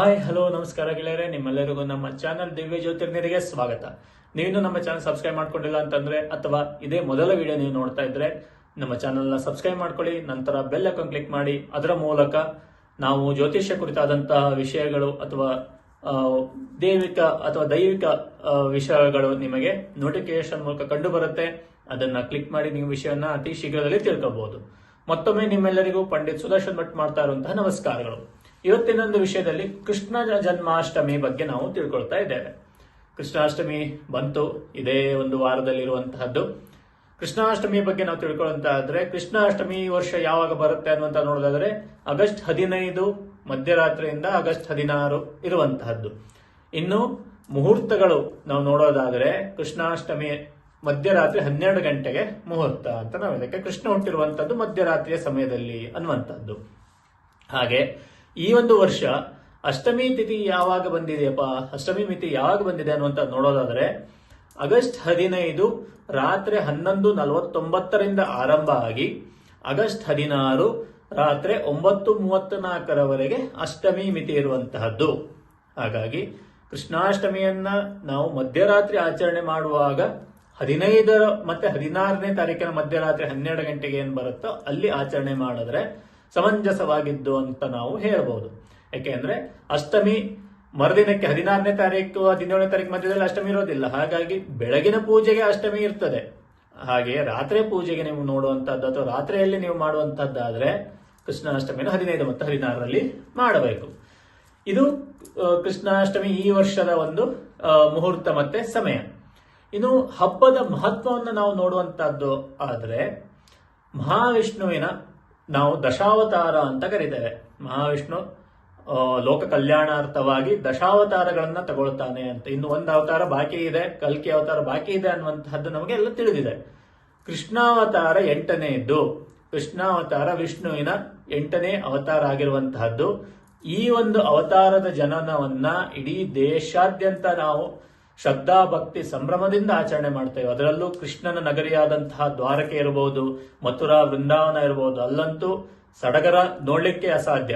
Hi hello ನಮಸ್ಕಾರ ಗೆಳೆಯರೆ. ನಿಮ್ಮೆಲ್ಲರಿಗೂ ನಮ್ಮ ಚಾನಲ್ ದಿವ್ಯ ಜ್ಯೋತಿರ್ನಿರಿಗೆ ಸ್ವಾಗತ. ನೀವಿನ್ನು ನಮ್ಮ ಚಾನಲ್ ಸಬ್ಸ್ಕ್ರೈಬ್ ಮಾಡ್ಕೊಂಡಿಲ್ಲ ಅಂತಂದ್ರೆ, ಅಥವಾ ಇದೇ ಮೊದಲ ವಿಡಿಯೋ ನೀವು ನೋಡ್ತಾ ಇದ್ರೆ, ನಮ್ಮ ಚಾನಲ್ನ ಸಬ್ಸ್ಕ್ರೈಬ್ ಮಾಡ್ಕೊಳ್ಳಿ, ನಂತರ ಬೆಲ್ ಅಕೌಂಟ್ ಕ್ಲಿಕ್ ಮಾಡಿ, ಅದರ ಮೂಲಕ ನಾವು ಜ್ಯೋತಿಷ್ಯ ಕುರಿತಾದಂತಹ ವಿಷಯಗಳು ಅಥವಾ ದೈವಿಕ ಅಥವಾ ದೈವಿಕ ವಿಷಯಗಳು ನಿಮಗೆ ನೋಟಿಫಿಕೇಶನ್ ಮೂಲಕ ಕಂಡು ಬರುತ್ತೆ ಅದನ್ನ ಕ್ಲಿಕ್ ಮಾಡಿ ನೀವು ವಿಷಯವನ್ನ ಅತಿ ಶೀಘ್ರದಲ್ಲಿ ತಿಳ್ಕೋಬಹುದು ಮತ್ತೊಮ್ಮೆ ನಿಮ್ಮೆಲ್ಲರಿಗೂ ಪಂಡಿತ್ ಸುದರ್ಶನ್ ಭಟ್ ಮಾಡ್ತಾ ಇರುವಂತಹ ನಮಸ್ಕಾರಗಳು. ಇವತ್ತಿನ ಒಂದು ವಿಷಯದಲ್ಲಿ ಕೃಷ್ಣ ಜನ್ಮಾಷ್ಟಮಿ ಬಗ್ಗೆ ನಾವು ತಿಳ್ಕೊಳ್ತಾ ಇದ್ದೇವೆ. ಕೃಷ್ಣಾಷ್ಟಮಿ ಬಂತು, ಇದೇ ಒಂದು ವಾರದಲ್ಲಿರುವಂತಹದ್ದು. ಕೃಷ್ಣಾಷ್ಟಮಿ ಬಗ್ಗೆ ನಾವು ತಿಳ್ಕೊಳ್ಳುವಂತಾದ್ರೆ ಕೃಷ್ಣಾಷ್ಟಮಿ ವರ್ಷ ಯಾವಾಗ ಬರುತ್ತೆ ಅನ್ನುವಂತ ನೋಡೋದಾದ್ರೆ, ಆಗಸ್ಟ್ ಹದಿನೈದು ಮಧ್ಯರಾತ್ರಿಯಿಂದ ಆಗಸ್ಟ್ ಹದಿನಾರು ಇರುವಂತಹದ್ದು. ಇನ್ನು ಮುಹೂರ್ತಗಳು ನಾವು ನೋಡೋದಾದ್ರೆ, ಕೃಷ್ಣಾಷ್ಟಮಿ ಮಧ್ಯರಾತ್ರಿ ಹನ್ನೆರಡು ಗಂಟೆಗೆ ಮುಹೂರ್ತ ಅಂತ ನಾವು ಇದಕ್ಕೆ ಕೃಷ್ಣ ಹುಟ್ಟಿರುವಂತದ್ದು ಮಧ್ಯರಾತ್ರಿಯ ಸಮಯದಲ್ಲಿ ಅನ್ನುವಂಥದ್ದು ಹಾಗೆ ಈ ಒಂದು ವರ್ಷ ಅಷ್ಟಮಿ ತಿಥಿ ಯಾವಾಗ ಬಂದಿದೆಯಪ್ಪ ಅಷ್ಟಮಿ ಮಿತಿ ಯಾವಾಗ ಬಂದಿದೆ ಅನ್ನುವಂತ ನೋಡೋದಾದ್ರೆ ಆಗಸ್ಟ್ ಹದಿನೈದು, ರಾತ್ರಿ ಹನ್ನೊಂದು ನಲವತ್ತೊಂಬತ್ತರಿಂದ ಆರಂಭ ಆಗಿ ಆಗಸ್ಟ್ ಹದಿನಾರು, ರಾತ್ರಿ ಒಂಬತ್ತು ಮೂವತ್ನಾಲ್ಕರವರೆಗೆ ಅಷ್ಟಮಿ ಮಿತಿ ಇರುವಂತಹದ್ದು. ಹಾಗಾಗಿ ಕೃಷ್ಣಾಷ್ಟಮಿಯನ್ನ ನಾವು ಮಧ್ಯರಾತ್ರಿ ಆಚರಣೆ ಮಾಡುವಾಗ ಹದಿನೈದರ ಮತ್ತೆ ಹದಿನಾರನೇ ತಾರೀಕಿನ ಮಧ್ಯರಾತ್ರಿ ಹನ್ನೆರಡು ಗಂಟೆಗೆ ಏನ್ ಬರುತ್ತೋ ಅಲ್ಲಿ ಆಚರಣೆ ಮಾಡಿದ್ರೆ ಸಮಂಜಸವಾಗಿದ್ದು ಅಂತ ನಾವು ಹೇಳಬಹುದು ಯಾಕೆಂದ್ರೆ ಅಷ್ಟಮಿ ಮರುದಿನಕ್ಕೆ ಹದಿನಾರನೇ ತಾರೀಕು ಹದಿನೇಳನೇ ತಾರೀಕು ಮಧ್ಯದಲ್ಲಿ ಅಷ್ಟಮಿ ಇರೋದಿಲ್ಲ. ಹಾಗಾಗಿ ಬೆಳಗಿನ ಪೂಜೆಗೆ ಅಷ್ಟಮಿ ಇರ್ತದೆ. ಹಾಗೆ ರಾತ್ರಿ ಪೂಜೆಗೆ ನೀವು ನೋಡುವಂತಹದ್ದು ಅಥವಾ ರಾತ್ರಿಯಲ್ಲಿ ನೀವು ಮಾಡುವಂತಹದ್ದಾದ್ರೆ ಕೃಷ್ಣಾಷ್ಟಮಿನ ಹದಿನೈದು ಮತ್ತು ಹದಿನಾರರಲ್ಲಿ ಮಾಡಬೇಕು. ಇದು ಕೃಷ್ಣಾಷ್ಟಮಿ ಈ ವರ್ಷದ ಒಂದು ಮುಹೂರ್ತ ಮತ್ತೆ ಸಮಯ. ಇನ್ನು ಹಬ್ಬದ ಮಹತ್ವವನ್ನು ನಾವು ನೋಡುವಂತಹದ್ದು ಆದ್ರೆ ಮಹಾವಿಷ್ಣುವಿನ ನಾವು ದಶಾವತಾರ ಅಂತ ಕರೀತೇವೆ. ಮಹಾವಿಷ್ಣು ಲೋಕ ಕಲ್ಯಾಣಾರ್ಥವಾಗಿ ದಶಾವತಾರಗಳನ್ನ ತಗೊಳ್ತಾನೆ ಅಂತ. ಇನ್ನು ಒಂದು ಅವತಾರ ಬಾಕಿ ಇದೆ, ಕಲ್ಕಿ ಅವತಾರ ಬಾಕಿ ಇದೆ ಅನ್ನುವಂತಹದ್ದು ನಮಗೆ ಎಲ್ಲ ತಿಳಿದಿದೆ. ಕೃಷ್ಣಾವತಾರ ಎಂಟನೆಯದ್ದು ಕೃಷ್ಣಾವತಾರ ವಿಷ್ಣುವಿನ ಎಂಟನೇ ಅವತಾರ ಆಗಿರುವಂತಹದ್ದು. ಈ ಒಂದು ಅವತಾರದ ಜನನವನ್ನ ಇಡೀ ದೇಶಾದ್ಯಂತ ನಾವು ಶ್ರದ್ಧಾ ಭಕ್ತಿ ಸಂಭ್ರಮದಿಂದ ಆಚರಣೆ ಮಾಡ್ತೇವೆ ಅದರಲ್ಲೂ ಕೃಷ್ಣನ ನಗರಿಯಾದಂತಹ ದ್ವಾರಕೆ ಇರಬಹುದು ಮಥುರಾ, ವೃಂದಾವನ ಇರಬಹುದು ಅಲ್ಲಂತೂ ಸಡಗರ ನೋಡಲಿಕ್ಕೆ ಅಸಾಧ್ಯ.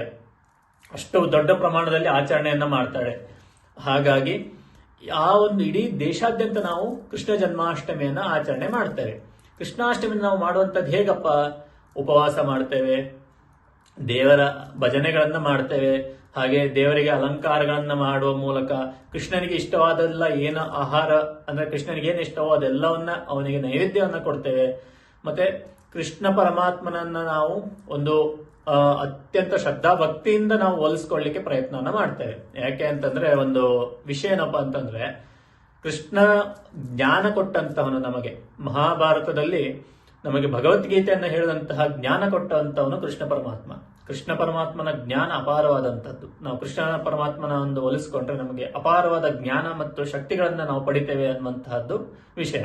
ಅಷ್ಟು ದೊಡ್ಡ ಪ್ರಮಾಣದಲ್ಲಿ ಆಚರಣೆಯನ್ನ ಮಾಡ್ತಾಳೆ. ಹಾಗಾಗಿ ಆ ಒಂದು ಇಡೀ ದೇಶಾದ್ಯಂತ ನಾವು ಕೃಷ್ಣ ಜನ್ಮಾಷ್ಟಮಿಯನ್ನ ಆಚರಣೆ ಮಾಡ್ತೇವೆ. ಕೃಷ್ಣಾಷ್ಟಮಿ ನಾವು ಮಾಡುವಂಥದ್ದು ಹೇಗಪ್ಪ? ಉಪವಾಸ ಮಾಡ್ತೇವೆ, ದೇವರ ಭಜನೆಗಳನ್ನು ಮಾಡ್ತೇವೆ ಹಾಗೆ ದೇವರಿಗೆ ಅಲಂಕಾರಗಳನ್ನ ಮಾಡುವ ಮೂಲಕ ಕೃಷ್ಣನಿಗೆ ಇಷ್ಟವಾದೆಲ್ಲ ಏನು ಆಹಾರ, ಅಂದ್ರೆ ಕೃಷ್ಣನಿಗೆ ಏನು ಇಷ್ಟವೋ ಅದೆಲ್ಲವನ್ನ ಅವನಿಗೆ ನೈವೇದ್ಯವನ್ನ ಕೊಡ್ತೇವೆ. ಮತ್ತೆ ಕೃಷ್ಣ ಪರಮಾತ್ಮನನ್ನ ನಾವು ಒಂದು ಅತ್ಯಂತ ಶ್ರದ್ಧಾ ಭಕ್ತಿಯಿಂದ ನಾವು ಹೋಲಿಸ್ಕೊಳ್ಳಿಕ್ಕೆ ಪ್ರಯತ್ನವನ್ನ ಮಾಡ್ತೇವೆ. ಯಾಕೆ ಅಂತಂದ್ರೆ ಒಂದು ವಿಷಯ ಏನಪ್ಪಾ ಅಂತಂದ್ರೆ, ಕೃಷ್ಣ ಜ್ಞಾನ ಕೊಟ್ಟಂತವನು ನಮಗೆ. ಮಹಾಭಾರತದಲ್ಲಿ ನಮಗೆ ಭಗವದ್ಗೀತೆಯನ್ನು ಹೇಳಿದಂತಹ ಜ್ಞಾನ ಕೊಟ್ಟಂತವನು ಕೃಷ್ಣ ಪರಮಾತ್ಮ. ಕೃಷ್ಣ ಪರಮಾತ್ಮನ ಜ್ಞಾನ ಅಪಾರವಾದಂಥದ್ದು. ನಾವು ಕೃಷ್ಣ ಪರಮಾತ್ಮನ ಒಂದು ಹೋಲಿಸಿಕೊಂಡ್ರೆ ನಮಗೆ ಅಪಾರವಾದ ಜ್ಞಾನ ಮತ್ತು ಶಕ್ತಿಗಳನ್ನು ನಾವು ಪಡಿತೇವೆ ಅನ್ನುವಂತಹದ್ದು ವಿಷಯ.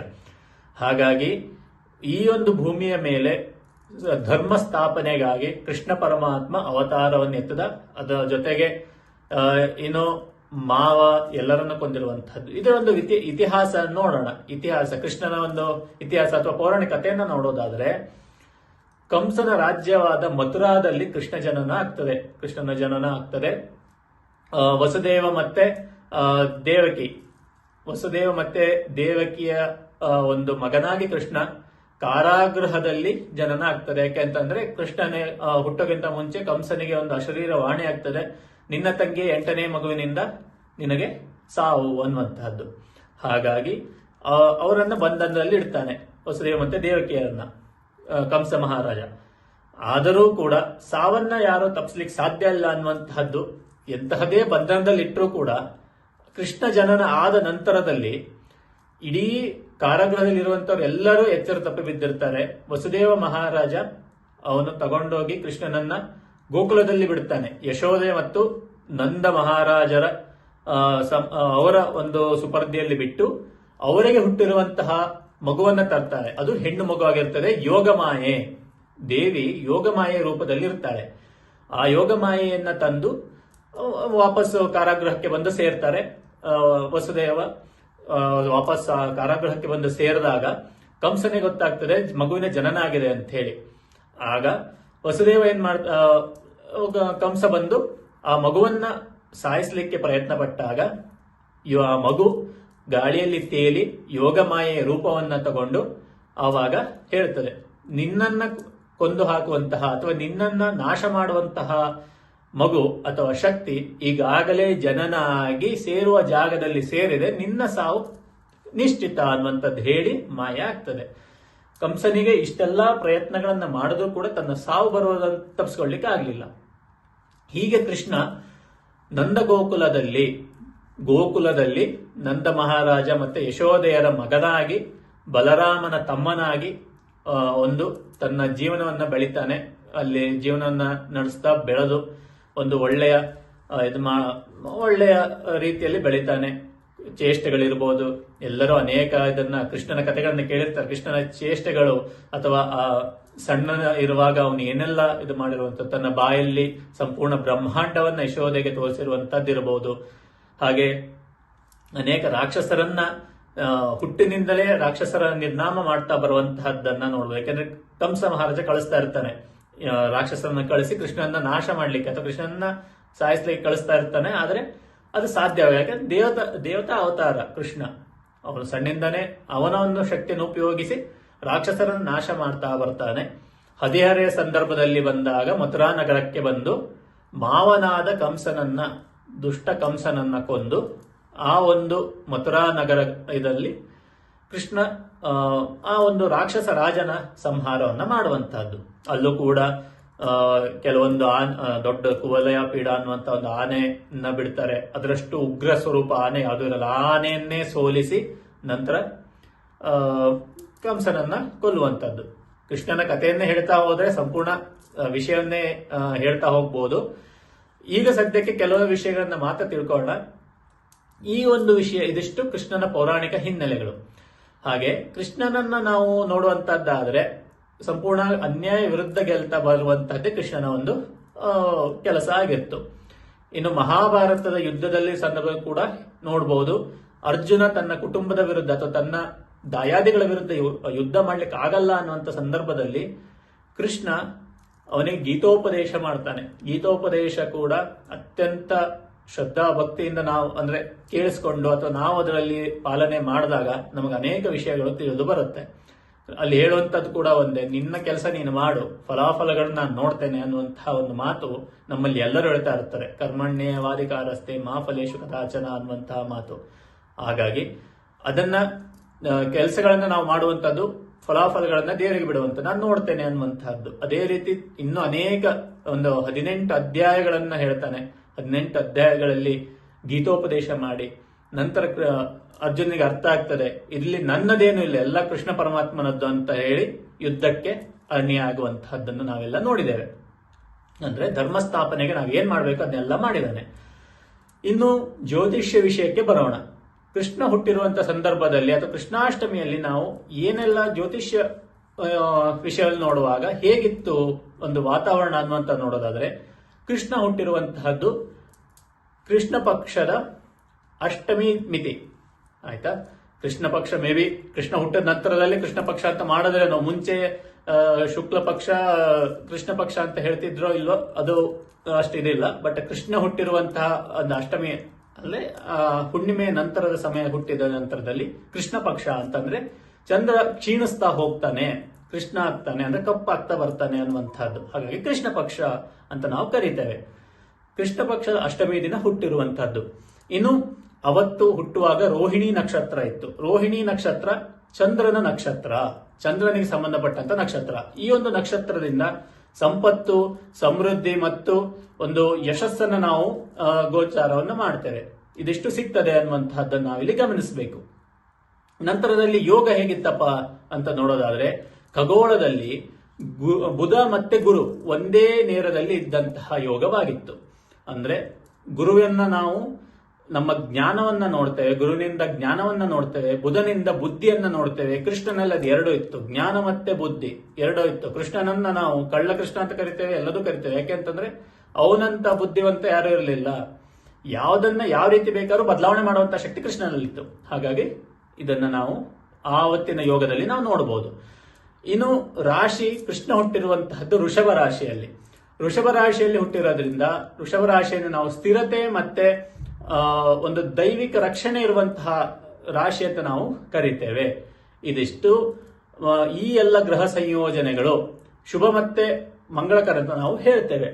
ಹಾಗಾಗಿ ಈ ಒಂದು ಭೂಮಿಯ ಮೇಲೆ ಧರ್ಮ ಸ್ಥಾಪನೆಗಾಗಿ ಕೃಷ್ಣ ಪರಮಾತ್ಮ ಅವತಾರವನ್ನು ಎತ್ತದ. ಅದರ ಜೊತೆಗೆ ಏನು ಮಾವ ಎಲ್ಲರನ್ನು ಕೊಂದಿರುವಂತಹದ್ದು. ಇದರ ಒಂದು ಇತಿ- ಇತಿಹಾಸ ನೋಡೋಣ. ಇತಿಹಾಸ, ಕೃಷ್ಣನ ಒಂದು ಇತಿಹಾಸ ಅಥವಾ ಪೌರಾಣಿಕತೆಯನ್ನು ನೋಡೋದಾದ್ರೆ ಕಂಸನ ರಾಜ್ಯವಾದ ಮಥುರಾದಲ್ಲಿ ಕೃಷ್ಣ ಜನನ ಆಗ್ತದೆ. ಕೃಷ್ಣನ ಜನನ ಆಗ್ತದೆ. ವಸುದೇವ ಮತ್ತೆ ದೇವಕಿ. ವಸುದೇವ ಮತ್ತೆ ದೇವಕಿಯ ಒಂದು ಮಗನಾಗಿ ಕೃಷ್ಣ ಕಾರಾಗೃಹದಲ್ಲಿ ಜನನ ಆಗ್ತದೆ. ಯಾಕೆ ಅಂತಂದ್ರೆ ಕೃಷ್ಣನೇ ಹುಟ್ಟೋಕ್ಕಿಂತ ಮುಂಚೆ ಕಂಸನಿಗೆ ಒಂದು ಅಶರೀರ ವಾಣಿ ಆಗ್ತದೆ. ನಿನ್ನ ತಂಗಿ ಎಂಟನೇ ಮಗುವಿನಿಂದ ನಿನಗೆ ಸಾವು ಅನ್ನುವಂತಹದ್ದು. ಹಾಗಾಗಿ ಅವರನ್ನು ಬಂಧನದಲ್ಲಿ ಇಡ್ತಾನೆ. ವಸುದೇವ ಮತ್ತೆ ದೇವಕಿಯರನ್ನ. ಕಂಸ ಮಹಾರಾಜ. ಆದರೂ ಕೂಡ ಸಾವನ್ನ ಯಾರು ತಪ್ಪಿಸ್ಲಿಕ್ಕೆ ಸಾಧ್ಯ ಇಲ್ಲ ಅನ್ನುವಂತಹದ್ದು ಎಂತಹದೇ ಬಂಧನದಲ್ಲಿಟ್ಟರೂ ಕೂಡ ಕೃಷ್ಣ ಜನನ ಆದ ನಂತರದಲ್ಲಿ ಇಡೀ ಕಾರಾಗೃಹದಲ್ಲಿರುವಂತವ್ರು ಎಲ್ಲರೂ ಎಚ್ಚರ ತಪ್ಪಿ ಬಿದ್ದಿರ್ತಾರೆ. ವಸುದೇವ ಮಹಾರಾಜ ಅವನು ತಗೊಂಡೋಗಿ ಕೃಷ್ಣನನ್ನ ಗೋಕುಲದಲ್ಲಿ ಬಿಡುತ್ತಾನೆ ಯಶೋದೆ ಮತ್ತು ನಂದ ಮಹಾರಾಜರ ಅವರ ಒಂದು ಸುಪರ್ಧಿಯಲ್ಲಿ ಬಿಟ್ಟು ಅವರಿಗೆ ಹುಟ್ಟಿರುವಂತಹ ಮಗುವನ್ನ ತರ್ತಾರೆ. ಅದು ಹೆಣ್ಣು ಮಗುವಾಗಿರ್ತದೆ ಯೋಗಮಾಯೆ ದೇವಿ ಯೋಗಮಾಯೆ ರೂಪದಲ್ಲಿ ಇರ್ತಾಳೆ ಆ ಯೋಗಮಾಯೆಯನ್ನ ತಂದು ವಾಪಸ್ ಕಾರಾಗೃಹಕ್ಕೆ ಬಂದು ಸೇರ್ತಾರೆ. ವಸುದೇವ ವಾಪಸ್ ಕಾರಾಗೃಹಕ್ಕೆ ಬಂದು ಸೇರಿದಾಗ ಕಂಸನಿಗೆ ಗೊತ್ತಾಗ್ತದೆ ಮಗುವಿನ ಜನನ ಆಗಿದೆ ಅಂತ ಹೇಳಿ ಆಗ ವಸುದೇವ ಏನ್ ಮಾಡ್ ಆ, ಕಂಸ ಬಂದು ಆ ಮಗುವನ್ನ ಸಾಯಿಸಲಿಕ್ಕೆ ಪ್ರಯತ್ನ ಪಟ್ಟಾಗ ಆ ಮಗು ಗಾಳಿಯಲ್ಲಿ ತೇಲಿ ಯೋಗಮಾಯೆಯ ರೂಪವನ್ನ ತಗೊಂಡು ಆವಾಗ ಹೇಳ್ತದೆ ನಿನ್ನನ್ನ ಕೊಂದು ಹಾಕುವಂತಹ ಅಥವಾ ನಿನ್ನನ್ನ ನಾಶ ಮಾಡುವಂತಹ ಮಗು ಅಥವಾ ಶಕ್ತಿ ಈಗಾಗಲೇ ಜನನಾಗಿ ಸೇರುವ ಜಾಗದಲ್ಲಿ ಸೇರಿದೆ. ನಿನ್ನ ಸಾವು ನಿಶ್ಚಿತ ಅನ್ನುವಂಥದ್ದು ಹೇಳಿ ಮಾಯ ಆಗ್ತದೆ. ಕಂಸನಿಗೆ ಇಷ್ಟೆಲ್ಲಾ ಪ್ರಯತ್ನಗಳನ್ನು ಮಾಡಿದ್ರು ಕೂಡ ತನ್ನ ಸಾವು ಬರುವುದನ್ನು ತಪ್ಪಿಸ್ಕೊಳ್ಳಿಕ್ಕೆ ಆಗಲಿಲ್ಲ. ಹೀಗೆ ಕೃಷ್ಣ ನಂದ ಗೋಕುಲದಲ್ಲಿ ಗೋಕುಲದಲ್ಲಿ ನಂದ ಮಹಾರಾಜ ಮತ್ತೆ ಯಶೋದೆಯರ ಮಗನಾಗಿ, ಬಲರಾಮನ ತಮ್ಮನಾಗಿ ಒಂದು ತನ್ನ ಜೀವನವನ್ನ ಬೆಳಿತಾನೆ. ಅಲ್ಲಿ ಜೀವನವನ್ನು ನಡೆಸ್ತಾ ಬೆಳೆದು ಒಂದು ಒಳ್ಳೆಯ ಇದು ಮಾ, ಒಳ್ಳೆಯ ರೀತಿಯಲ್ಲಿ ಬೆಳಿತಾನೆ. ಚೇಷ್ಟೆಗಳಿರ್ಬೋದು, ಎಲ್ಲರೂ ಅನೇಕ ಇದನ್ನ ಕೃಷ್ಣನ ಕಥೆಗಳನ್ನು ಕೇಳಿರ್ತಾರೆ. ಕೃಷ್ಣನ ಚೇಷ್ಟೆಗಳು ಅಥವಾ, ಆ, ಸಣ್ಣ ಇರುವಾಗ ಅವನು ಏನೆಲ್ಲ ಇದು ಮಾಡಿರುವಂತ ತನ್ನ ಬಾಯಲ್ಲಿ ಸಂಪೂರ್ಣ ಬ್ರಹ್ಮಾಂಡವನ್ನ ಯಶೋದೆಗೆ ತೋರಿಸಿರುವಂತದ್ದಿರಬಹುದು ಹಾಗೆ ಅನೇಕ ರಾಕ್ಷಸರನ್ನ ಹುಟ್ಟಿನಿಂದಲೇ ರಾಕ್ಷಸರ ನಿರ್ನಾಮ ಮಾಡ್ತಾ ಬರುವಂತಹದ್ದನ್ನ ನೋಡ್ಬೋದು. ಯಾಕಂದ್ರೆ ಕಂಸ ಮಹಾರಾಜ ಕಳಿಸ್ತಾ ಇರ್ತಾನೆ. ರಾಕ್ಷಸರನ್ನ ಕಳಿಸಿ ಕೃಷ್ಣನ ನಾಶ ಮಾಡ್ಲಿಕ್ಕೆ ಅಥವಾ ಕೃಷ್ಣನ ಸಾಯಿಸ್ಲಿಕ್ಕೆ ಕಳಿಸ್ತಾ ಇರ್ತಾನೆ. ಆದ್ರೆ ಅದು ಸಾಧ್ಯವ ಯಾಕಂದ್ರೆ ದೇವತಾ ದೇವತಾ ಅವತಾರ ಕೃಷ್ಣ. ಅವನು ಸಣ್ಣಿಂದಾನೇ ಅವನ ಒಂದು ಶಕ್ತಿಯನ್ನು ಉಪಯೋಗಿಸಿ ರಾಕ್ಷಸರನ್ನು ನಾಶ ಮಾಡ್ತಾ ಬರ್ತಾನೆ. ಹದಿಹರೆಯ ಸಂದರ್ಭದಲ್ಲಿ ಬಂದಾಗ ಮಥುರಾ ನಗರಕ್ಕೆ ಬಂದು ಮಾವನಾದ ಕಂಸನನ್ನ, ದುಷ್ಟ ಕಂಸನನ್ನ ಕೊಂದು ಆ ಒಂದು ಮಥುರಾ ನಗರ ಇದರಲ್ಲಿ ಕೃಷ್ಣ ಆ, ಒಂದು ರಾಕ್ಷಸ ರಾಜನ ಸಂಹಾರವನ್ನ ಮಾಡುವಂತಹದ್ದು. ಅಲ್ಲೂ ಕೂಡ ಕೆಲವೊಂದು ಆನ್ ದೊಡ್ಡ ಕುವಲಯ ಪೀಡ ಅನ್ನುವಂತ ಒಂದು ಆನೆಯನ್ನ ಬಿಡ್ತಾರೆ. ಅದರಷ್ಟು ಉಗ್ರ ಸ್ವರೂಪ ಆನೆ ಯಾವುದು ಇರಲ್ಲ. ಆನೆಯನ್ನೇ ಸೋಲಿಸಿ ನಂತರ ಕಂಸನನ್ನ ಕೊಲ್ಲುವಂತದ್ದು ಕೃಷ್ಣನ ಕಥೆಯನ್ನೇ ಹೇಳ್ತಾ ಹೋದ್ರೆ ಸಂಪೂರ್ಣ ವಿಷಯವನ್ನೇ ಹೇಳ್ತಾ ಹೋಗ್ಬೋದು. ಈಗ ಸದ್ಯಕ್ಕೆ ಕೆಲವು ವಿಷಯಗಳನ್ನ ಮಾತ್ರ ತಿಳ್ಕೊಳ್ಳೋಣ. ಈ ಒಂದು ವಿಷಯ ಇದಿಷ್ಟು ಕೃಷ್ಣನ ಪೌರಾಣಿಕ ಹಿನ್ನೆಲೆಗಳು. ಹಾಗೆ ಕೃಷ್ಣನನ್ನ ನಾವು ನೋಡುವಂತದ್ದಾದ್ರೆ ಸಂಪೂರ್ಣ ಅನ್ಯಾಯ ವಿರುದ್ಧ ಗೆಲ್ತಾ ಬರುವಂತಹದ್ದೇ ಕೃಷ್ಣನ ಒಂದು ಕೆಲಸ ಆಗಿತ್ತು. ಇನ್ನು ಮಹಾಭಾರತದ ಯುದ್ಧದಲ್ಲಿ ಸಂದರ್ಭ ಕೂಡ ನೋಡಬಹುದು ಅರ್ಜುನ ತನ್ನ ಕುಟುಂಬದ ವಿರುದ್ಧ ಅಥವಾ ತನ್ನ ದಾಯಾದಿಗಳ ವಿರುದ್ಧ ಯುದ್ಧ ಮಾಡ್ಲಿಕ್ಕೆ ಆಗಲ್ಲ ಅನ್ನುವಂತ ಸಂದರ್ಭದಲ್ಲಿ ಕೃಷ್ಣ ಅವನಿಗೆ ಗೀತೋಪದೇಶ ಮಾಡ್ತಾನೆ. ಗೀತೋಪದೇಶ ಕೂಡ ಅತ್ಯಂತ ಶ್ರದ್ಧಾ ಭಕ್ತಿಯಿಂದ ನಾವು, ಅಂದ್ರೆ ಕೇಳಿಸ್ಕೊಂಡು ಅಥವಾ ನಾವು ಅದರಲ್ಲಿ ಪಾಲನೆ ಮಾಡಿದಾಗ ನಮಗೆ ಅನೇಕ ವಿಷಯಗಳು ತಿಳಿದು ಬರುತ್ತೆ. ಅಲ್ಲಿ ಹೇಳುವಂಥದ್ದು ಕೂಡ ಒಂದೇ, ನಿನ್ನ ಕೆಲಸ ನೀನು ಮಾಡು, ಫಲಾಫಲಗಳನ್ನ ನಾನು ನೋಡ್ತೇನೆ ಅನ್ನುವಂತಹ ಒಂದು ಮಾತು ನಮ್ಮಲ್ಲಿ ಎಲ್ಲರೂ ಹೇಳ್ತಾ ಇರ್ತಾರೆ. ಕರ್ಮಣ್ಯವಾದಿಕಾರಸ್ತೆ ಮಾ ಫಲೇಶು ಕದಾಚನ ಅನ್ನುವಂತಹ ಮಾತು. ಹಾಗಾಗಿ ಅದನ್ನ ಕೆಲಸಗಳನ್ನ ನಾವು ಮಾಡುವಂತದ್ದು ಫಲಾಫಲಗಳನ್ನ ದೇವರಿಗೆ ಬಿಡುವಂತ ನಾನು ನೋಡ್ತೇನೆ ಅನ್ನುವಂತಹದ್ದು ಅದೇ ರೀತಿ ಇನ್ನು ಅನೇಕ ಒಂದು ಹದಿನೆಂಟು ಅಧ್ಯಾಯಗಳನ್ನ ಹೇಳ್ತಾನೆ. ಹದಿನೆಂಟು ಅಧ್ಯಾಯಗಳಲ್ಲಿ ಗೀತೋಪದೇಶ ಮಾಡಿ, ನಂತರ ಅರ್ಜುನಿಗೆ ಅರ್ಥ ಆಗ್ತದೆ, ಇಲ್ಲಿ ನನ್ನದೇನು ಇಲ್ಲ, ಎಲ್ಲ ಕೃಷ್ಣ ಪರಮಾತ್ಮನದ್ದು ಅಂತ ಹೇಳಿ ಯುದ್ಧಕ್ಕೆ ಅರ್ಣಿ ಆಗುವಂತಹದ್ದನ್ನು ನಾವೆಲ್ಲ ನೋಡಿದ್ದೇವೆ. ಅಂದ್ರೆ ಧರ್ಮಸ್ಥಾಪನೆಗೆ ನಾವು ಏನ್ ಮಾಡಬೇಕು, ಅದನ್ನೆಲ್ಲ ಮಾಡಿದ್ದಾನೆ. ಇನ್ನು ಜ್ಯೋತಿಷ್ಯ ವಿಷಯಕ್ಕೆ ಬರೋಣ. ಕೃಷ್ಣ ಹುಟ್ಟಿರುವಂತ ಸಂದರ್ಭದಲ್ಲಿ ಅಥವಾ ಕೃಷ್ಣಾಷ್ಟಮಿಯಲ್ಲಿ ನಾವು ಏನೆಲ್ಲ ಜ್ಯೋತಿಷ್ಯ ವಿಷಯ ನೋಡುವಾಗ ಹೇಗಿತ್ತು ಒಂದು ವಾತಾವರಣ ಅನ್ನುವಂತ ನೋಡೋದಾದ್ರೆ, ಕೃಷ್ಣ ಹುಟ್ಟಿರುವಂತಹದ್ದು ಕೃಷ್ಣ ಪಕ್ಷದ ಅಷ್ಟಮಿ ಮಿತಿ. ಆಯ್ತಾ? ಕೃಷ್ಣ ಪಕ್ಷ ಮೇ ಬಿ ಕೃಷ್ಣ ಹುಟ್ಟಿದ ನಂತರದಲ್ಲಿ ಕೃಷ್ಣ ಪಕ್ಷ ಅಂತ ಮಾಡಿದ್ರೆ ನಾವು ಮುಂಚೆ ಶುಕ್ಲ ಪಕ್ಷ ಕೃಷ್ಣ ಪಕ್ಷ ಅಂತ ಹೇಳ್ತಿದ್ರೋ ಇಲ್ವೋ ಅದು ಅಷ್ಟಿದಿಲ್ಲ ಬಟ್ ಕೃಷ್ಣ ಹುಟ್ಟಿರುವಂತಹ ಒಂದು ಅಷ್ಟಮಿ ಅಲ್ಲೇ ಹುಣ್ಣಿಮೆ ನಂತರದ ಸಮಯ ಹುಟ್ಟಿದ ನಂತರದಲ್ಲಿ ಕೃಷ್ಣ ಪಕ್ಷ ಅಂತಂದ್ರೆ ಚಂದ್ರ ಕ್ಷೀಣಿಸ್ತಾ ಹೋಗ್ತಾನೆ, ಕೃಷ್ಣ ಆಗ್ತಾನೆ ಅಂದ್ರೆ ಕಪ್ಪಾಗ್ತಾ ಬರ್ತಾನೆ ಅನ್ನುವಂಥದ್ದು. ಹಾಗಾಗಿ ಕೃಷ್ಣ ಪಕ್ಷ ಅಂತ ನಾವು ಕರೀತೇವೆ. ಕೃಷ್ಣ ಪಕ್ಷದ ಅಷ್ಟಮಿ ದಿನ ಹುಟ್ಟಿರುವಂತಹದ್ದು ಇನ್ನು ಅವತ್ತು ಹುಟ್ಟುವಾಗ ರೋಹಿಣಿ ನಕ್ಷತ್ರ ಇತ್ತು. ರೋಹಿಣಿ ನಕ್ಷತ್ರ ಚಂದ್ರನ ನಕ್ಷತ್ರ. ಚಂದ್ರನಿಗೆ ಸಂಬಂಧಪಟ್ಟಂತ ನಕ್ಷತ್ರ. ಈ ಒಂದು ನಕ್ಷತ್ರದಿಂದ ಸಂಪತ್ತು, ಸಮೃದ್ಧಿ ಮತ್ತು ಒಂದು ಯಶಸ್ಸನ್ನು ನಾವು ಗೋಚಾರವನ್ನು ಮಾಡ್ತೇವೆ. ಇದಿಷ್ಟು ಸಿಗ್ತದೆ ಅನ್ನುವಂತಹದ್ದನ್ನು ನಾವಿಲ್ಲಿ ಗಮನಿಸಬೇಕು. ನಂತರದಲ್ಲಿ ಯೋಗ ಹೇಗಿತ್ತಪ್ಪ ಅಂತ ನೋಡೋದಾದ್ರೆ, ಖಗೋಳದಲ್ಲಿ ಬುಧ ಮತ್ತೆ ಗುರು ಒಂದೇ ನೇರದಲ್ಲಿ ಇದ್ದಂತಹ ಯೋಗವಾಗಿತ್ತು. ಅಂದ್ರೆ ಗುರುವನ್ನ ನಾವು ನಮ್ಮ ಜ್ಞಾನವನ್ನ ನೋಡ್ತೇವೆ ಗುರುವಿನಿಂದ ಜ್ಞಾನವನ್ನ ನೋಡ್ತೇವೆ, ಬುಧನಿಂದ ಬುದ್ಧಿಯನ್ನ ನೋಡ್ತೇವೆ. ಕೃಷ್ಣನಲ್ಲಿ ಅದು ಎರಡು ಇತ್ತು. ಜ್ಞಾನ ಮತ್ತೆ ಬುದ್ಧಿ ಎರಡೂ ಇತ್ತು. ಕೃಷ್ಣನನ್ನ ನಾವು ಕಳ್ಳ ಕೃಷ್ಣ ಅಂತ ಕರಿತೇವೆ, ಎಲ್ಲದೂ ಕರಿತೇವೆ. ಯಾಕೆಂತಂದ್ರೆ ಅವನಂತ ಬುದ್ಧಿವಂತ ಯಾರು ಇರಲಿಲ್ಲ. ಯಾವುದನ್ನ ಯಾವ ರೀತಿ ಬೇಕಾದ್ರೂ ಬದಲಾವಣೆ ಮಾಡುವಂತ ಶಕ್ತಿ ಕೃಷ್ಣನಲ್ಲಿತ್ತು. ಹಾಗಾಗಿ ಇದನ್ನ ನಾವು ಆವತ್ತಿನ ಯೋಗದಲ್ಲಿ ನಾವು ನೋಡಬಹುದು ಇನ್ನು ರಾಶಿ ಕೃಷ್ಣ ಹುಟ್ಟಿರುವಂತಹದ್ದು ಋಷಭ ರಾಶಿಯಲ್ಲಿ. ವೃಷಭ ರಾಶಿಯಲ್ಲಿ ಹುಟ್ಟಿರೋದ್ರಿಂದ ವೃಷಭ ರಾಶಿಯನ್ನು ನಾವು ಸ್ಥಿರತೆ ಮತ್ತೆ ಒಂದು ದೈವಿಕ ರಕ್ಷಣೆ ಇರುವಂತಹ ರಾಶಿ ಅಂತ ನಾವು ಕರಿತೇವೆ. ಇದಿಷ್ಟು ಈ ಎಲ್ಲ ಗ್ರಹ ಸಂಯೋಜನೆಗಳು ಶುಭ ಮತ್ತೆ ಮಂಗಳಕರ ಅಂತ ನಾವು ಹೇಳ್ತೇವೆ.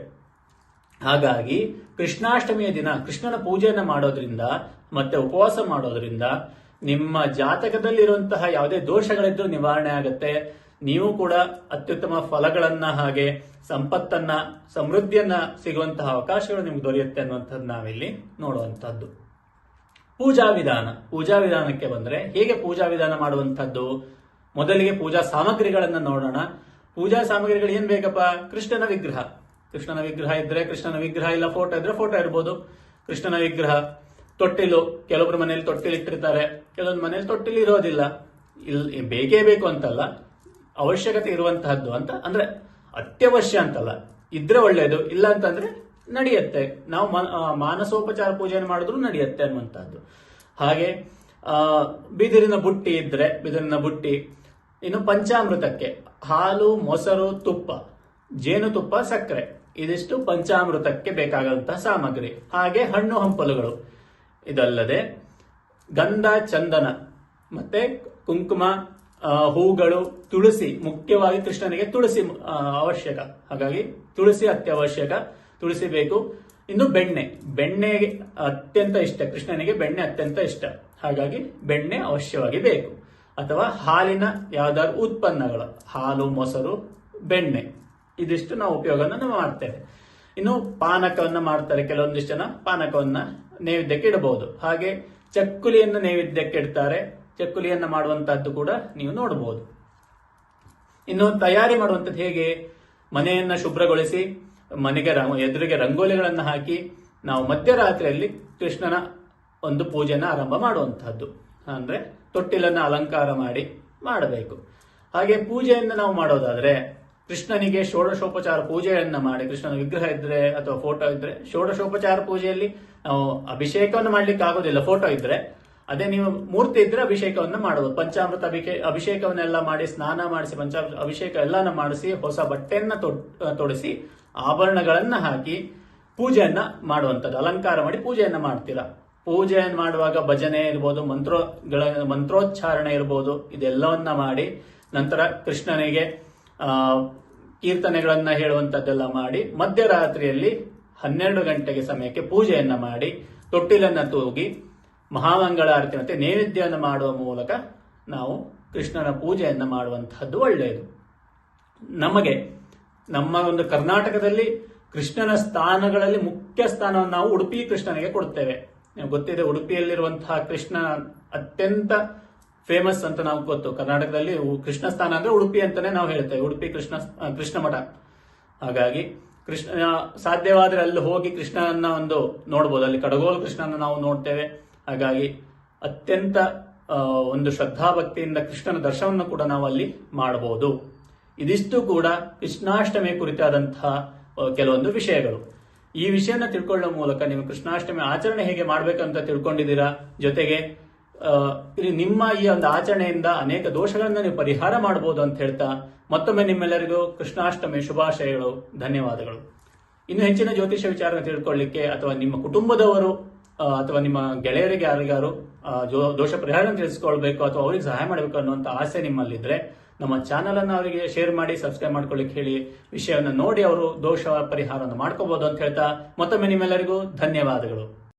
ಹಾಗಾಗಿ ಕೃಷ್ಣಾಷ್ಟಮಿಯ ದಿನ ಕೃಷ್ಣನ ಪೂಜೆಯನ್ನು ಮಾಡೋದ್ರಿಂದ ಮತ್ತೆ ಉಪವಾಸ ಮಾಡೋದ್ರಿಂದ ನಿಮ್ಮ ಜಾತಕದಲ್ಲಿರುವಂತಹ ಯಾವುದೇ ದೋಷಗಳಿದ್ರೂ ನಿವಾರಣೆ ಆಗುತ್ತೆ. ನೀವು ಕೂಡ ಅತ್ಯುತ್ತಮ ಫಲಗಳನ್ನ ಹಾಗೆ ಸಂಪತ್ತನ್ನ, ಸಮೃದ್ಧಿಯನ್ನ ಸಿಗುವಂತಹ ಅವಕಾಶಗಳು ನಿಮ್ಗೆ ದೊರೆಯುತ್ತೆ ಅನ್ನುವಂಥದ್ದು ನಾವಿಲ್ಲಿ ನೋಡುವಂಥದ್ದು. ಪೂಜಾ ವಿಧಾನ. ಪೂಜಾ ವಿಧಾನಕ್ಕೆ ಬಂದ್ರೆ ಹೇಗೆ ಪೂಜಾ ವಿಧಾನ ಮಾಡುವಂಥದ್ದು? ಮೊದಲಿಗೆ ಪೂಜಾ ಸಾಮಗ್ರಿಗಳನ್ನ ನೋಡೋಣ. ಪೂಜಾ ಸಾಮಗ್ರಿಗಳು ಏನ್ ಬೇಕಪ್ಪ? ಕೃಷ್ಣನ ವಿಗ್ರಹ. ಕೃಷ್ಣನ ವಿಗ್ರಹ ಇದ್ರೆ ಕೃಷ್ಣನ ವಿಗ್ರಹ ಇಲ್ಲ ಫೋಟೋ ಇದ್ರೆ ಫೋಟೋ ಇರ್ಬೋದು. ಕೃಷ್ಣನ ವಿಗ್ರಹ. ತೊಟ್ಟಿಲು. ಕೆಲವೊಬ್ರು ಮನೇಲಿ ತೊಟ್ಟಿಲು ಇಟ್ಟಿರ್ತಾರೆ ಕೆಲವೊಂದು ಮನೇಲಿ ತೊಟ್ಟಿಲು ಇರೋದಿಲ್ಲ ಇಲ್ಲಿ ಬೇಕೇ ಬೇಕು ಅಂತಲ್ಲ. ಅವಶ್ಯಕತೆ ಇರುವಂತಹದ್ದು ಅಂತ ಅಂದ್ರೆ ಅತ್ಯವಶ್ಯ ಅಂತಲ್ಲ. ಇದ್ರೆ ಒಳ್ಳೇದು, ಇಲ್ಲ ಅಂತಂದ್ರೆ ನಡೆಯುತ್ತೆ. ನಾವು ಮಾನಸೋಪಚಾರ ಪೂಜೆಯನ್ನು ಮಾಡಿದ್ರು ನಡೆಯುತ್ತೆ ಅನ್ನುವಂಥದ್ದು ಹಾಗೆ ಬಿದಿರಿನ ಬುಟ್ಟಿ ಇದ್ರೆ, ಬಿದಿರಿನ ಬುಟ್ಟಿ, ಇನ್ನು ಪಂಚಾಮೃತಕ್ಕೆ ಹಾಲು, ಮೊಸರು, ತುಪ್ಪ ಜೇನುತುಪ್ಪ ಸಕ್ಕರೆ, ಇದಿಷ್ಟು ಪಂಚಾಮೃತಕ್ಕೆ ಬೇಕಾದಂತಹ ಸಾಮಗ್ರಿ. ಹಾಗೆ ಹಣ್ಣು ಹಂಪಲುಗಳು. ಇದಲ್ಲದೆ ಗಂಧ, ಚಂದನ, ಮತ್ತೆ ಕುಂಕುಮ ಹೂಗಳು ತುಳಸಿ, ಮುಖ್ಯವಾಗಿ ಕೃಷ್ಣನಿಗೆ ತುಳಸಿ ಅವಶ್ಯಕ. ಹಾಗಾಗಿ ತುಳಸಿ ಅತ್ಯವಶ್ಯಕ. ತುಳಸಿ ಬೇಕು. ಇನ್ನು ಬೆಣ್ಣೆ. ಬೆಣ್ಣೆ ಅತ್ಯಂತ ಇಷ್ಟ. ಕೃಷ್ಣನಿಗೆ ಬೆಣ್ಣೆ ಅತ್ಯಂತ ಇಷ್ಟ. ಹಾಗಾಗಿ ಬೆಣ್ಣೆ ಅವಶ್ಯವಾಗಿ ಬೇಕು. ಅಥವಾ ಹಾಲಿನ ಯಾವ್ದಾದ್ರು ಉತ್ಪನ್ನಗಳು. ಹಾಲು, ಮೊಸರು, ಬೆಣ್ಣೆ. ಇದಿಷ್ಟು ನಾವು ಉಪಯೋಗವನ್ನು ಮಾಡ್ತೇವೆ. ಇನ್ನು ಪಾನಕವನ್ನು ಮಾಡ್ತಾರೆ ಕೆಲವೊಂದಿಷ್ಟು ಜನ. ಪಾನಕವನ್ನ ನೈವೇದ್ಯಕ್ಕೆ ಇಡಬಹುದು. ಹಾಗೆ ಚಕ್ಕುಲಿಯನ್ನು ನೈವೇದ್ಯಕ್ಕೆ ಇಡ್ತಾರೆ. ಚಕ್ಕುಲಿಯನ್ನ ಮಾಡುವಂತಹದ್ದು ಕೂಡ ನೀವು ನೋಡಬಹುದು ಇನ್ನು ತಯಾರಿ ಮಾಡುವಂಥದ್ದು ಹೇಗೆ? ಮನೆಯನ್ನ ಶುಭ್ರಗೊಳಿಸಿ, ಮನೆಗೆ ರಂಗ್- ಎದುರಿಗೆ ರಂಗೋಲಿಗಳನ್ನು ಹಾಕಿ, ನಾವು ಮಧ್ಯರಾತ್ರಿಯಲ್ಲಿ ಕೃಷ್ಣನ ಒಂದು ಪೂಜೆನ ಆರಂಭ ಮಾಡುವಂತಹದ್ದು. ಅಂದ್ರೆ ತೊಟ್ಟಿಲನ್ನು ಅಲಂಕಾರ ಮಾಡಿ ಮಾಡಬೇಕು. ಹಾಗೆ ಪೂಜೆಯನ್ನು ನಾವು ಮಾಡೋದಾದ್ರೆ, ಕೃಷ್ಣನಿಗೆ ಷೋಡಶೋಪಚಾರ ಪೂಜೆಯನ್ನ ಮಾಡಿ, ಕೃಷ್ಣನ ವಿಗ್ರಹ ಇದ್ರೆ ಅಥವಾ ಫೋಟೋ ಇದ್ರೆ, ಷೋಡಶೋಪಚಾರ ಪೂಜೆಯಲ್ಲಿ ನಾವು ಅಭಿಷೇಕವನ್ನು ಮಾಡ್ಲಿಕ್ಕೆ ಆಗೋದಿಲ್ಲ ಫೋಟೋ ಇದ್ರೆ ಅದೇ ನೀವು ಮೂರ್ತಿ ಇದ್ರೆ ಅಭಿಷೇಕವನ್ನ ಮಾಡಬಹುದು ಪಂಚಾಮೃತ ಅಭಿಷೇ- ಅಭಿಷೇಕವನ್ನೆಲ್ಲ ಮಾಡಿ, ಸ್ನಾನ ಮಾಡಿಸಿ, ಪಂಚಾಮೃತ ಅಭಿಷೇಕ ಎಲ್ಲಾನ ಮಾಡಿಸಿ, ಹೊಸ ಬಟ್ಟೆಯನ್ನ ತೊಡ್- ತೊಡಿಸಿ, ಆಭರಣಗಳನ್ನ ಹಾಕಿ ಪೂಜೆಯನ್ನ ಮಾಡುವಂಥದ್ದು. ಅಲಂಕಾರ ಮಾಡಿ ಪೂಜೆಯನ್ನ ಮಾಡ್ತೀರಾ. ಪೂಜೆಯನ್ನು ಮಾಡುವಾಗ ಭಜನೆ ಇರ್ಬೋದು ಮಂತ್ರೋಗಳ ಮಂತ್ರೋಚ್ಚಾರಣೆ ಇರ್ಬೋದು, ಇದೆಲ್ಲವನ್ನ ಮಾಡಿ ನಂತರ ಕೃಷ್ಣನಿಗೆ ಕೀರ್ತನೆಗಳನ್ನ ಹೇಳುವಂತದ್ದೆಲ್ಲ ಮಾಡಿ ಮಧ್ಯರಾತ್ರಿಯಲ್ಲಿ ಹನ್ನೆರಡು ಗಂಟೆಗೆ ಸಮಯಕ್ಕೆ ಪೂಜೆಯನ್ನ ಮಾಡಿ, ತೊಟ್ಟಿಲನ್ನ ತೂಗಿ ಮಹಾಮಂಗಳಾರತಿ ಮತ್ತೆ ನೈವೇದ್ಯವನ್ನು ಮಾಡುವ ಮೂಲಕ ನಾವು ಕೃಷ್ಣನ ಪೂಜೆಯನ್ನು ಮಾಡುವಂತಹದ್ದು ಒಳ್ಳೆಯದು. ನಮಗೆ, ನಮ್ಮ ಒಂದು ಕರ್ನಾಟಕದಲ್ಲಿ ಕೃಷ್ಣನ ಸ್ಥಾನಗಳಲ್ಲಿ ಮುಖ್ಯ ಸ್ಥಾನವನ್ನು ನಾವು ಉಡುಪಿ ಕೃಷ್ಣನಿಗೆ ಕೊಡ್ತೇವೆ ಗೊತ್ತಿದೆ, ಉಡುಪಿಯಲ್ಲಿರುವಂತಹ ಕೃಷ್ಣ ಅತ್ಯಂತ ಫೇಮಸ್ ಅಂತ ನಾವು ಗೊತ್ತು. ಕರ್ನಾಟಕದಲ್ಲಿ ಕೃಷ್ಣ ಸ್ಥಾನ ಅಂದ್ರೆ ಉಡುಪಿ ಅಂತಾನೆ ನಾವು ಹೇಳ್ತೇವೆ. ಉಡುಪಿ ಕೃಷ್ಣ ಕೃಷ್ಣ ಮಠ. ಹಾಗಾಗಿ ಕೃಷ್ಣ, ಸಾಧ್ಯವಾದರೆ ಅಲ್ಲಿ ಹೋಗಿ ಕೃಷ್ಣನನ್ನ ಒಂದು ನೋಡ್ಬೋದು. ಅಲ್ಲಿ ಕಡಗೋಲು ಕೃಷ್ಣನ ನಾವು ನೋಡ್ತೇವೆ. ಹಾಗಾಗಿ ಅತ್ಯಂತ ಒಂದು ಶ್ರದ್ಧಾಭಕ್ತಿಯಿಂದ ಕೃಷ್ಣನ ದರ್ಶನವನ್ನು ಕೂಡ ನಾವು ಅಲ್ಲಿ ಮಾಡಬಹುದು. ಇದಿಷ್ಟು ಕೂಡ ಕೃಷ್ಣಾಷ್ಟಮಿ ಕುರಿತಾದಂತಹ ಕೆಲವೊಂದು ವಿಷಯಗಳು. ಈ ವಿಷಯನ ತಿಳ್ಕೊಳ್ಳೋ ಮೂಲಕ ನೀವು ಕೃಷ್ಣಾಷ್ಟಮಿ ಆಚರಣೆ ಹೇಗೆ ಮಾಡಬೇಕಂತ ತಿಳ್ಕೊಂಡಿದ್ದೀರಾ? ಜೊತೆಗೆ ನಿಮ್ಮ ಈ ಒಂದು ಆಚರಣೆಯಿಂದ ಅನೇಕ ದೋಷಗಳನ್ನು ನೀವು ಪರಿಹಾರ ಮಾಡಬಹುದು ಅಂತ ಹೇಳ್ತಾ, ಮತ್ತೊಮ್ಮೆ ನಿಮ್ಮೆಲ್ಲರಿಗೂ ಕೃಷ್ಣಾಷ್ಟಮಿ ಶುಭಾಶಯಗಳು, ಧನ್ಯವಾದಗಳು. ಇನ್ನು ಹೆಚ್ಚಿನ ಜ್ಯೋತಿಷ್ಯ ವಿಚಾರ ತಿಳ್ಕೊಳ್ಳಿಕ್ಕೆ ಅಥವಾ ನಿಮ್ಮ ಕುಟುಂಬದವರು ಅಥವಾ ನಿಮ್ಮ ಗೆಳೆಯರಿಗೆ ಯಾರಿಗಾರು ದೋಷ ಪರಿಹಾರ ತಿಳಿಸ್ಕೊಳ್ಬೇಕು ಅಥವಾ ಅವ್ರಿಗೆ ಸಹಾಯ ಮಾಡಬೇಕು ಅನ್ನುವಂತ ಆಸೆ ನಿಮ್ಮಲ್ಲಿದ್ರೆ ನಮ್ಮ ಚಾನಲ್ ಅನ್ನು ಅವರಿಗೆ ಶೇರ್ ಮಾಡಿ, ಸಬ್ಸ್ಕ್ರೈಬ್ ಮಾಡ್ಕೊಳ್ಳಿಕ್ಕೆ ಹೇಳಿ ವಿಷಯವನ್ನು ನೋಡಿ ಅವರು ದೋಷ ಪರಿಹಾರವನ್ನು ಮಾಡ್ಕೋಬಹುದು ಅಂತ ಹೇಳ್ತಾ ಮತ್ತೊಮ್ಮೆ ನಿಮ್ಮೆಲ್ಲರಿಗೂ ಧನ್ಯವಾದಗಳು.